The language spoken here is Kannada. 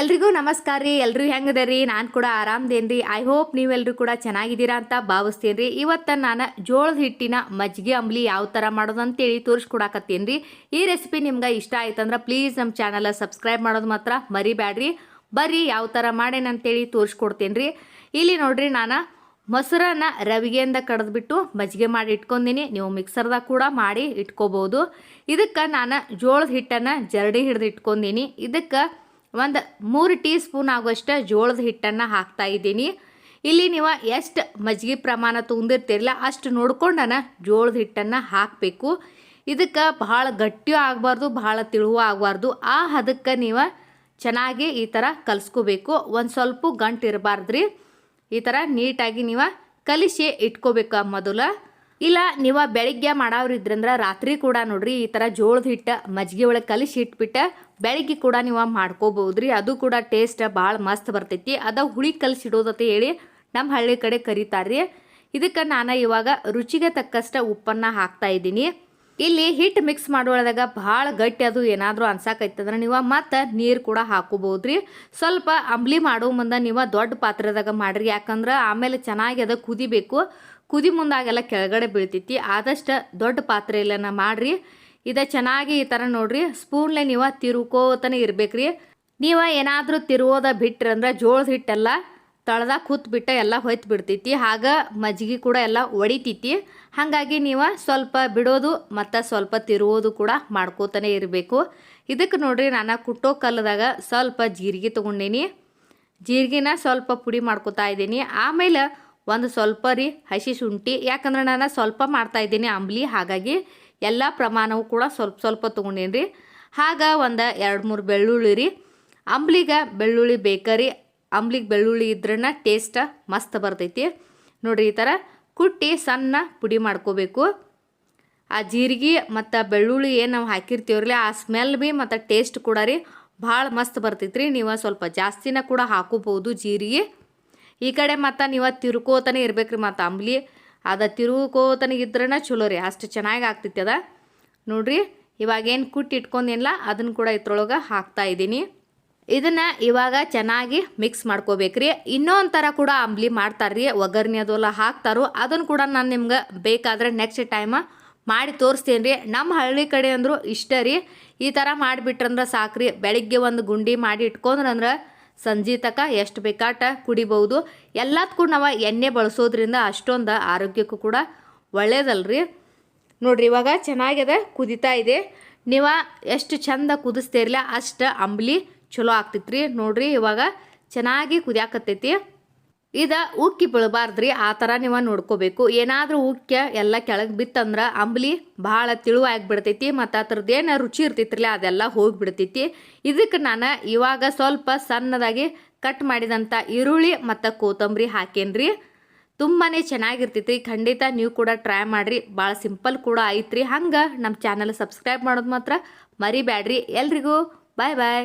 ಎಲ್ರಿಗೂ ನಮಸ್ಕಾರ ರೀ, ಎಲ್ರು ಹೆಂಗದರಿ? ನಾನು ಕೂಡ ಆರಾಮ್ದೇನ್ರಿ ಐ ಹೋಪ್ ನೀವೆಲ್ಲರೂ ಕೂಡ ಚೆನ್ನಾಗಿದ್ದೀರಾ ಅಂತ ಭಾವಿಸ್ತೀನಿ ರೀ. ಇವತ್ತು ನಾನು ಜೋಳದ ಹಿಟ್ಟಿನ ಮಜ್ಜಿಗೆ ಅಂಬಲಿ ಯಾವ ಥರ ಮಾಡೋದು ಅಂತೇಳಿ ತೋರಿಸ್ಕೊಡಾಕತ್ತೀನಿ ರೀ. ಈ ರೆಸಿಪಿ ನಿಮ್ಗೆ ಇಷ್ಟ ಆಯ್ತಂದ್ರೆ ಪ್ಲೀಸ್ ನಮ್ಮ ಚಾನಲ್ ಸಬ್ಸ್ಕ್ರೈಬ್ ಮಾಡೋದು ಮಾತ್ರ ಮರಿಬೇಡ್ರಿ ಬರ್ರಿ ಯಾವ ಥರ ಮಾಡೇನಂತೇಳಿ ತೋರಿಸ್ಕೊಡ್ತೀನಿ ರೀ. ಇಲ್ಲಿ ನೋಡ್ರಿ ನಾನು ಮೊಸರನ್ನ ರವಿಗೆಯಿಂದ ಕಡ್ದುಬಿಟ್ಟು ಮಜ್ಜಿಗೆ ಮಾಡಿ ಇಟ್ಕೊಂಡಿನಿ. ನೀವು ಮಿಕ್ಸರ್ದಾಗ ಕೂಡ ಮಾಡಿ ಇಟ್ಕೋಬೋದು. ಇದಕ್ಕೆ ನಾನು ಜೋಳದ ಹಿಟ್ಟನ್ನು ಜರಡಿ ಹಿಡಿದು ಇಟ್ಕೊಂದಿನಿ ಇದಕ್ಕೆ ಒಂದು ಮೂರು ಟೀ ಸ್ಪೂನ್ ಆಗುವಷ್ಟು ಜೋಳದ ಹಿಟ್ಟನ್ನು ಹಾಕ್ತಾ ಇದ್ದೀನಿ. ಇಲ್ಲಿ ನೀವು ಎಷ್ಟು ಮಜ್ಜಿಗೆ ಪ್ರಮಾಣ ತೊಗೊಂಡಿರ್ತಿರಲ್ಲ ಅಷ್ಟು ನೋಡ್ಕೊಂಡನ ಜೋಳದ ಹಿಟ್ಟನ್ನು ಹಾಕಬೇಕು. ಇದಕ್ಕೆ ಬಹಳ ಗಟ್ಟಿಯೂ ಆಗಬಾರ್ದು ಬಹಳ ತಿಳುವು ಆಗಬಾರ್ದು. ಆ ಹದಕ್ಕೆ ನೀವು ಚೆನ್ನಾಗಿ ಈ ಥರ ಕಲಿಸ್ಕೋಬೇಕು. ಒಂದು ಸ್ವಲ್ಪ ಗಂಟು ಇರಬಾರ್ದ್ರಿ. ಈ ಥರ ನೀಟಾಗಿ ನೀವು ಕಲಿಸಿ ಇಟ್ಕೋಬೇಕು ಮೊದಲು. ಇಲ್ಲ ನೀವು ಬೆಳಿಗ್ಗೆ ಮಾಡೋರಿದ್ರಂದ್ರೆ ರಾತ್ರಿ ಕೂಡ ನೋಡ್ರಿ ಈ ಥರ ಜೋಳದ ಹಿಟ್ಟು ಮಜ್ಜಿಗೆ ಒಳಗೆ ಕಲಿಸಿ ಇಟ್ಬಿಟ್ಟು ಬೆಳಿಗ್ಗೆ ಕೂಡ ನೀವು ಮಾಡ್ಕೋಬಹುದ್ರಿ. ಅದು ಕೂಡ ಟೇಸ್ಟ್ ಭಾಳ ಮಸ್ತ್ ಬರ್ತೈತಿ. ಅದ ಹುಳಿ ಕಲಸಿಡೋದಂತ ಹೇಳಿ ನಮ್ಮ ಹಳ್ಳಿ ಕಡೆ ಕರೀತಾರ್ರಿ. ಇದಕ್ಕೆ ನಾನು ಇವಾಗ ರುಚಿಗೆ ತಕ್ಕಷ್ಟ ಉಪ್ಪನ್ನು ಹಾಕ್ತಾ ಇದ್ದೀನಿ. ಇಲ್ಲಿ ಹಿಟ್ಟು ಮಿಕ್ಸ್ ಮಾಡೋಳದಾಗ ಭಾಳ ಗಟ್ಟಿ ಅದು ಏನಾದರೂ ಅನ್ಸಾಕೈತಂದ್ರೆ ನೀವು ಮತ್ತು ನೀರು ಕೂಡ ಹಾಕೋಬಹುದ್ರಿ. ಸ್ವಲ್ಪ ಅಂಬ್ಲಿ ಮಾಡೋ ಮುಂದೆ ನೀವು ದೊಡ್ಡ ಪಾತ್ರೆದಾಗ ಮಾಡಿರಿ. ಯಾಕಂದ್ರೆ ಆಮೇಲೆ ಚೆನ್ನಾಗಿ ಅದು ಕುದಿಬೇಕು. ಕುದಿ ಮುಂದಾಗೆಲ್ಲ ಕೆಳಗಡೆ ಬೀಳ್ತೈತಿ. ಆದಷ್ಟು ದೊಡ್ಡ ಪಾತ್ರೆಯಲ್ಲನ ಮಾಡ್ರಿ. ಇದ ಚೆನ್ನಾಗಿ ಈ ಥರ ನೋಡ್ರಿ. ಸ್ಪೂನ್ಲೆ ನೀವು ತಿರುಕೋತನೇ ಇರ್ಬೇಕ್ರಿ. ನೀವು ಏನಾದರೂ ತಿರುவோದ ಬಿಟ್ರಂದ್ರೆ ಜೋಳದ ಹಿಟ್ಟೆಲ್ಲ ತಳದಾಗ ಕೂತ್ಬಿಟ್ಟ ಎಲ್ಲ ಹೊಯ್ತು ಬಿಡ್ತೈತಿ. ಹಾಗೆ ಮಜ್ಜಿಗೆ ಕೂಡ ಎಲ್ಲ ಒಡಿತೈತಿ. ಹಾಗಾಗಿ ನೀವು ಸ್ವಲ್ಪ ಬಿಡೋದು ಮತ್ತು ಸ್ವಲ್ಪ ತಿರುವೋದು ಕೂಡ ಮಾಡ್ಕೋತಾನೆ ಇರಬೇಕು. ಇದಕ್ಕೆ ನೋಡ್ರಿ ನಾನು ಕುಟ್ಟೋ ಕಲ್ಲದಾಗ ಸ್ವಲ್ಪ ಜೀರಿಗೆ ತೊಗೊಂಡೇನಿ. ಜೀರಿಗೆನ ಸ್ವಲ್ಪ ಪುಡಿ ಮಾಡ್ಕೋತಾ ಇದ್ದೀನಿ. ಆಮೇಲೆ ಒಂದು ಸ್ವಲ್ಪ ರೀ ಹಸಿ ಶುಂಠಿ. ಯಾಕಂದ್ರೆ ನಾನು ಸ್ವಲ್ಪ ಮಾಡ್ತಾ ಇದ್ದೀನಿ ಅಂಬ್ಲಿ. ಹಾಗಾಗಿ ಎಲ್ಲ ಪ್ರಮಾಣವು ಕೂಡ ಸ್ವಲ್ಪ ಸ್ವಲ್ಪ ತೊಗೊಂಡೇನಿ ರೀ ಆಗ ಒಂದು ಎರಡು ಮೂರು ಬೆಳ್ಳುಳ್ಳಿ ರೀ. ಅಂಬ್ಲಿಗೆ ಬೆಳ್ಳುಳ್ಳಿ ಬೇಕರಿ ಅಂಬ್ಲಿಗೆ ಬೆಳ್ಳುಳ್ಳಿ ಇದ್ರನ್ನ ಟೇಸ್ಟ್ ಮಸ್ತ್ ಬರ್ತೈತಿ. ನೋಡಿರಿ ಈ ಥರ ಕುಟ್ಟಿ ಸಣ್ಣ ಪುಡಿ ಮಾಡ್ಕೋಬೇಕು. ಆ ಜೀರಿಗೆ ಮತ್ತು ಬೆಳ್ಳುಳ್ಳಿ ಏನು ನಾವು ಹಾಕಿರ್ತೀವ್ರಲ್ಲ, ಆ ಸ್ಮೆಲ್ ಭೀ ಮತ್ತು ಟೇಸ್ಟ್ ಕೂಡ ರೀ ಭಾಳ ಮಸ್ತ್ ಬರ್ತೈತ್ರಿ. ನೀವು ಸ್ವಲ್ಪ ಜಾಸ್ತಿನ ಕೂಡ ಹಾಕೋಬೋದು ಜೀರಿಗೆ. ಈ ಕಡೆ ಮತ್ತು ನೀವು ತಿರ್ಕೋತಾನೆ ರೀ ಮತ್ತು ಅಂಬ್ಲಿ. ಅದ ತಿರುಕೋತಾನೆ ಇದ್ರನ ಚಲೋ ರೀ, ಅಷ್ಟು ಚೆನ್ನಾಗಿ ಆಗ್ತೈತಿ ಅದ. ನೋಡ್ರಿ, ಇವಾಗೇನು ಕುಟ್ಟಿ ಇಟ್ಕೊಂದಿಲ್ಲ ಅದನ್ನು ಕೂಡ ಇದ್ರೊಳಗೆ ಹಾಕ್ತಾ ಇದ್ದೀನಿ. ಇದನ್ನು ಇವಾಗ ಚೆನ್ನಾಗಿ ಮಿಕ್ಸ್ ಮಾಡ್ಕೋಬೇಕ್ರಿ. ಇನ್ನೊಂದು ಥರ ಕೂಡ ಅಂಬ್ಲಿ ಮಾಡ್ತಾರ್ರಿ, ಒಗ್ಗರಣೆ ಅದೆಲ್ಲ ಹಾಕ್ತಾರೋ. ಅದನ್ನು ಕೂಡ ನಾನು ನಿಮ್ಗೆ ಬೇಕಾದ್ರೆ ನೆಕ್ಸ್ಟ್ ಟೈಮ್ ಮಾಡಿ ತೋರಿಸ್ತೀನಿ ರೀ ನಮ್ಮ ಹಳ್ಳಿ ಕಡೆ ಅಂದರೂ ಇಷ್ಟ ರೀ. ಈ ಥರ ಮಾಡಿಬಿಟ್ರಂದ್ರೆ ಸಾಕ್ರಿ. ಬೆಳಗ್ಗೆ ಒಂದು ಗುಂಡಿ ಮಾಡಿ ಇಟ್ಕೊಂಡ್ರಂದ್ರೆ ಸಂಜೆ ತಕ ಎಷ್ಟು ಬೇಕಾಟ ಕುಡಿಬಹುದು. ಎಲ್ಲದಕ್ಕೂ ನಾವು ಎಣ್ಣೆ ಬಳಸೋದ್ರಿಂದ ಅಷ್ಟೊಂದು ಆರೋಗ್ಯಕ್ಕೂ ಕೂಡ ಒಳ್ಳೇದಲ್ರಿ. ನೋಡ್ರಿ, ಇವಾಗ ಚೆನ್ನಾಗಿದೆ ಕುದಿತಾ ಇದೆ. ನೀವು ಎಷ್ಟು ಚಂದ ಕುದಿಸ್ತೀರಲ್ಲ ಅಷ್ಟು ಅಂಬ್ಲಿ ಚಲೋ ಆಗ್ತೈತ್ರಿ. ನೋಡ್ರಿ, ಇವಾಗ ಚೆನ್ನಾಗಿ ಕುದಿಯಾಕತ್ತೈತಿ. ಇದು ಉಕ್ಕಿ ಬೀಳಬಾರ್ದ್ರಿ, ಆ ಥರ ನೀವು ನೋಡ್ಕೋಬೇಕು. ಏನಾದರೂ ಉಕ್ಕಿ ಎಲ್ಲ ಕೆಳಗೆ ಬಿತ್ತಂದ್ರೆ ಅಂಬ್ಲಿ ಭಾಳ ತಿಳುವಾಗಿ ಬಿಡ್ತೈತಿ ಮತ್ತು ಅದ್ರದ್ದು ಏನು ರುಚಿ ಇರ್ತೈತ್ರಲ್ಲ ಅದೆಲ್ಲ ಹೋಗಿಬಿಡ್ತೈತಿ. ಇದಕ್ಕೆ ನಾನು ಇವಾಗ ಸ್ವಲ್ಪ ಸಣ್ಣದಾಗಿ ಕಟ್ ಮಾಡಿದಂಥ ಈರುಳ್ಳಿ ಮತ್ತು ಕೊತ್ತಂಬರಿ ಹಾಕೇನ್ರಿ. ತುಂಬಾ ಚೆನ್ನಾಗಿರ್ತೈತಿ ಖಂಡಿತ ನೀವು ಕೂಡ ಟ್ರೈ ಮಾಡಿರಿ. ಭಾಳ ಸಿಂಪಲ್ ಕೂಡ ಐತ್ರಿ. ಹಂಗೆ ನಮ್ಮ ಚಾನಲ್ ಸಬ್ಸ್ಕ್ರೈಬ್ ಮಾಡೋದು ಮಾತ್ರ ಮರಿಬ್ಯಾಡ್ರಿ. ಎಲ್ರಿಗೂ ಬಾಯ್ ಬಾಯ್.